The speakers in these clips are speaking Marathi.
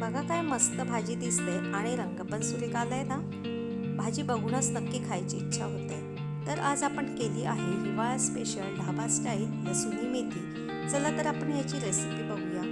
बघा काय मस्त भाजी दिसते आणि रंग पण सुरेख आलाय ना. भाजी बघूनच नक्की खायची इच्छा होते. तर आज आपण केली आहे हिवाळा स्पेशल ढाबा स्टाईल लसुनी मेथी. चला तर आपण याची रेसिपी बघूया.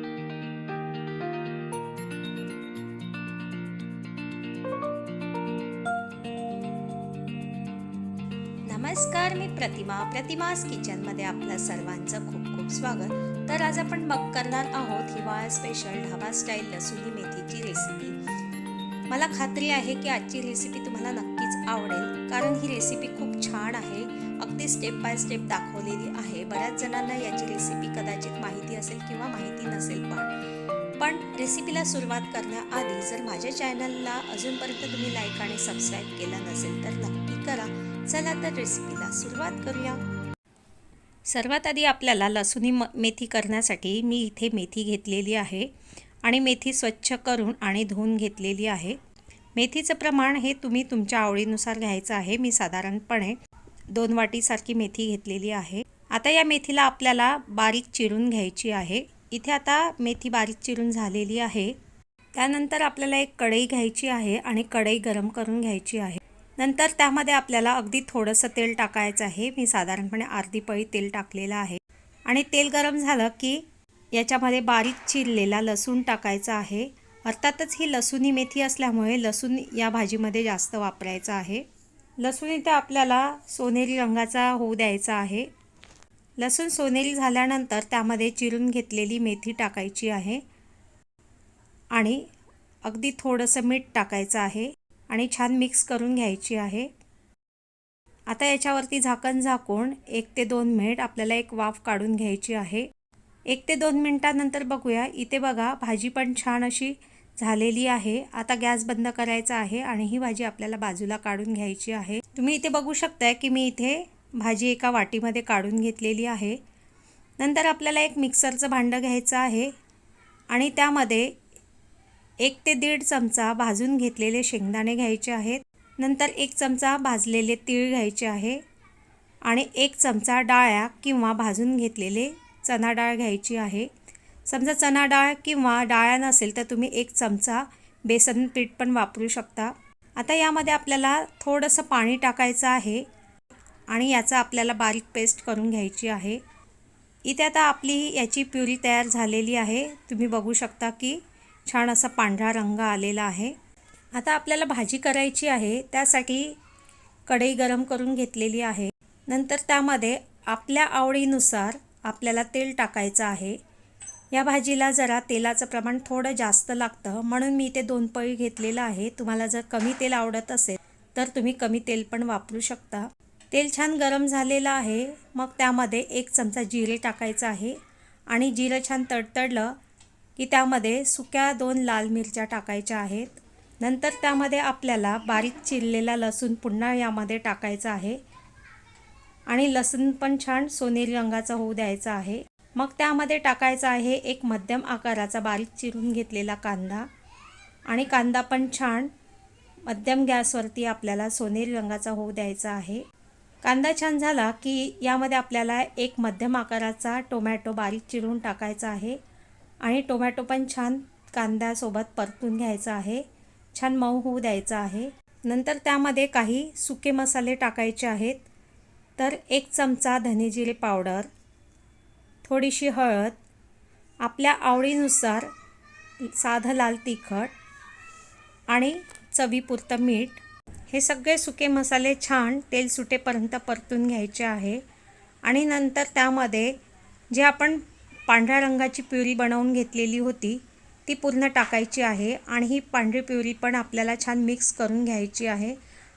नमस्कार मी प्रतिमा. प्रतिमास किचनमध्ये आपलं सर्वांचं खूप खूप स्वागत. तर आज आपण मग करणार आहोत हिवाळा स्पेशल ढाबा स्टाईल लसुनी मेथीची रेसिपी मला खात्री आहे की आजची रेसिपी तुम्हाला नक्कीच आवडेल कारण ही रेसिपी खूप छान आहे. अगदी स्टेप बाय स्टेप दाखवलेली आहे. बऱ्याच जणांना याची रेसिपी कदाचित माहिती असेल किंवा माहिती नसेल पण. पण रेसिपीला सुरुवात करण्याआधी जर माझ्या चॅनलला अजूनपर्यंत तुम्ही लाईक आणि सबस्क्राईब केलं नसेल तर नक्की करा. चला तर रेसिपीला सुरुवात करूया. सर्वात आधी आपल्याला लसुणी म मेथी करण्यासाठी मी इथे मेथी घेतलेली आहे आणि मेथी स्वच्छ करून आणि धुवून घेतलेली आहे. मेथीचं प्रमाण हे तुम्ही तुमच्या आवडीनुसार घ्यायचं आहे. मी साधारणपणे दोन वाटीसारखी मेथी घेतलेली आहे. आता या मेथीला आपल्याला बारीक चिरून घ्यायची आहे. इथे आता मेथी बारीक चिरून झालेली आहे. त्यानंतर आपल्याला एक कढई घ्यायची आहे आणि कढई गरम करून घ्यायची आहे. नंतर त्यामध्ये आपल्याला अगदी थोडंसं तेल टाकायचं आहे. मी साधारणपणे अर्धी पळी तेल टाकलेलं आहे. आणि तेल गरम झालं की याच्यामध्ये बारीक चिरलेला लसूण टाकायचा आहे. अर्थातच ही लसूणी मेथी असल्यामुळे लसूण या भाजीमध्ये जास्त वापरायचं आहे. लसूण इथे आपल्याला सोनेरी रंगाचा होऊ द्यायचा आहे. लसूण सोनेरी झाल्यानंतर त्यामध्ये चिरून घेतलेली मेथी टाकायची आहे. आणि अगदी थोडंसं मीठ टाकायचं आहे. आणि छान मिक्स करून घ्यायची आहे. आता याच्यावरती झाकण झाकून एक ते दोन मिनिट आपल्याला एक वाफ काढून घ्यायची आहे. एक ते दोन मिनटानंतर बघूया. इथे बघा भाजी पण छान अशी झालेली आहे. आता गॅस बंद करायचा आहे आणि ही भाजी आपल्याला बाजूला काढून घ्यायची आहे. तुम्ही इथे बघू शकताय की मी इथे भाजी एका वाटीमध्ये काढून घेतलेली आहे. नंतर आपल्याला एक मिक्सरचं भांडं घ्यायचं आहे आणि त्यामध्ये एक ते दीड चमचा भाजून घेतलेले शेंगदाणे घ्यायचे आहेत. नंतर एक चमचा भाजलेले तीळ घ्यायचे आहे आणि एक चमचा डाळ्या किंवा भाजून घेतलेले चना डाळ घ्यायची आहे. समजा चना डाळ किंवा डाळ्या नसेल तर तुम्ही एक चमचा बेसन पीठ पण वापरू शकता. आता यामध्ये आपल्याला थोडंसं पाणी टाकायचं आहे आणि याचा आपल्याला बारीक पेस्ट करून घ्यायची आहे. इथे आता आपली याची प्युरी तयार झालेली आहे. तुम्ही बघू शकता की छान असा पांढरा रंग आलेला आहे. आता आपल्याला भाजी करायची आहे. त्यासाठी कढई गरम करून घेतलेली आहे. नंतर त्यामध्ये आपल्या आवडीनुसार आपल्याला तेल टाकायचं आहे. या भाजीला जरा तेलाचं प्रमाण थोडं जास्त लागतं. म्हणून मी इथे दोन पळी घेतलेलं आहे. तुम्हाला जर कमी तेल आवडत असेल तर तुम्ही कमी तेल पण वापरू शकता. तेल छान गरम झालेलं आहे. मग त्यामध्ये एक चमचा जिरे टाकायचं आहे. आणि जिरं छान तडतडलं की त्यामध्ये सुक्या दोन लाल मिरच्या टाकायच्या आहेत. नंतर त्यामध्ये आपल्याला बारीक चिरलेला लसूण पुन्हा यामध्ये टाकायचा आहे. आणि लसूण पण छान सोनेरी रंगाचा होऊ द्यायचा आहे. मग त्यामध्ये टाकायचा आहे एक मध्यम आकाराचा बारीक चिरून घेतलेला कांदा. आणि कांदा पण छान मध्यम गॅसवरती आपल्याला सोनेरी रंगाचा होऊ द्यायचा आहे. कांदा छान झाला की यामध्ये आपल्याला एक मध्यम आकाराचा टोमॅटो बारीक चिरून टाकायचा आहे. आणि टोमॅटो पण छान कांद्यासोबत परतून घ्यायचा आहे. छान मऊ होऊ द्यायचा आहे. नंतर त्यामध्ये काही सुके मसाले टाकायचे आहेत. तर एक चमचा धनेजिरे पावडर थोडीशी हळद आपल्या आवडीनुसार साधं लाल तिखट आणि चवीपुरतं मीठ. हे सगळे सुके मसाले छान तेल सुटेपर्यंत परतून घ्यायचे आहे. आणि नंतर त्यामध्ये जे आपण पांढऱ्या रंगाची प्युरी बनवून घेतलेली होती. ती पूर्ण टाकायची आहे आणि ही पांढरी प्युरी पण आपल्याला छान मिक्स करून घ्यायची आहे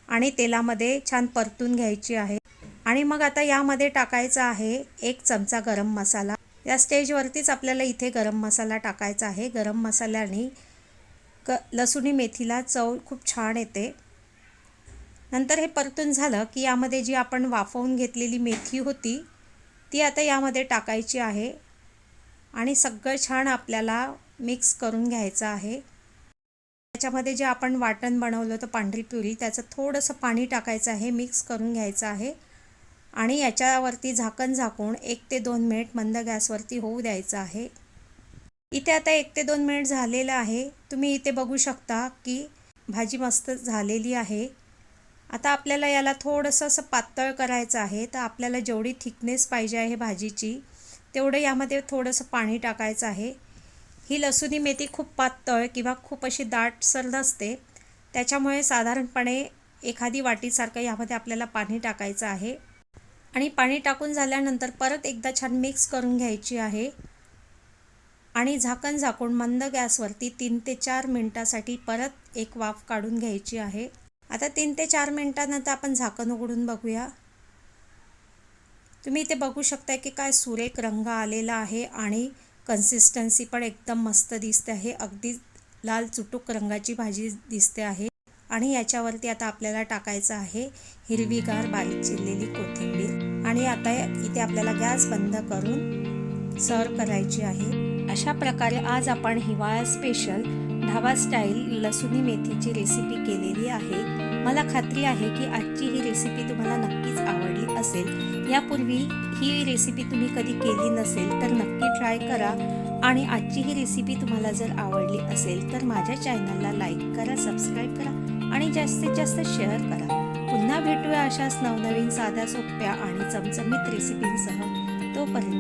आणि तेलामध्ये छान परतून घ्यायची आहे. आणि मग आता यामध्ये टाकायचा आहे एक चमचा गरम मसाला. या स्टेजवरतीच आपल्याला इथे गरम मसाला टाकायचा आहे. गरम मसाल्याने क लसुणी मेथीला चव खूप छान येते. नंतर हे परतून झालं की यामध्ये जी आपण वाफवून घेतलेली मेथी होती ती आता यामध्ये टाकायची आहे. आणि सगळं छान आपल्याला मिक्स करून घ्यायचं आहे. त्याच्यामध्ये जे आपण वाटण बनवलं होतं पांढरी प्युरी त्याचं थोडंसं पाणी टाकायचं आहे मिक्स करून घ्यायचं आहे. आणि याच्यावरती झाकण झाकून एक ते दोन मिनिट मंद गॅसवरती होऊ द्यायचं आहे. इथे आता एक ते दोन मिनिट झालेलं आहे. तुम्ही इथे बघू शकता की भाजी मस्त झालेली आहे. आता आपल्याला याला थोडंसं असं पातळ करायचं आहे. तर आपल्याला जेवढी थिकनेस पाहिजे आहे भाजीची तेवढं यामध्ये थोडंसं पाणी टाकायचं आहे. ही लसुनी मेथी खूप पातळ किंवा खूप अशी दाटसर नसते त्याच्यामुळे साधारणपणे एखादी वाटीसारखं यामध्ये आपल्याला पाणी टाकायचं आहे. आणि पाणी टाकून झाल्यानंतर परत एकदा छान मिक्स करून घ्यायची आहे. आणि झाकण झाकून मंद गॅसवरती तीन ते चार मिनटासाठी परत एक वाफ काढून घ्यायची आहे. आता तीन ते चार मिनटानंतर आपण झाकण उघडून बघूया. तुम्ही इथे बघू शकताय की काय सुरेख रंग आलेला आहे आणि कन्सिस्टन्सी पण एकदम मस्त दिसते आहे. अगदी लाल चुटूक रंगाची भाजी दिसते आहे आणि याच्यावरती आता आपल्याला टाकायचं आहे हिरवीगार बारीक चिरलेली कोथिंबीर आणि आता इथे आपल्याला गॅस बंद करून सर्व करायची आहे. अशा प्रकारे आज आपण हिवाळा स्पेशल ढाबा स्टाईल लसुणी मेथीची रेसिपी केलेली आहे. मला खात्री आहे की आजची ही रेसिपी तुम्हाला नक्कीच आवडली असेल. यापूर्वी ही रेसिपी तुम्ही कधी केली नसेल तर नक्की ट्राय करा. आणि आजची ही रेसिपी तुम्हाला जर आवडली असेल तर माझ्या चॅनलला लाईक करा सबस्क्राईब करा आणि जास्तीत जास्त शेअर करा. पुन्हा भेटूया अशाच नवनवीन साध्या सोप्या आणि चमचमीत रेसिपींसह तोपर्यंत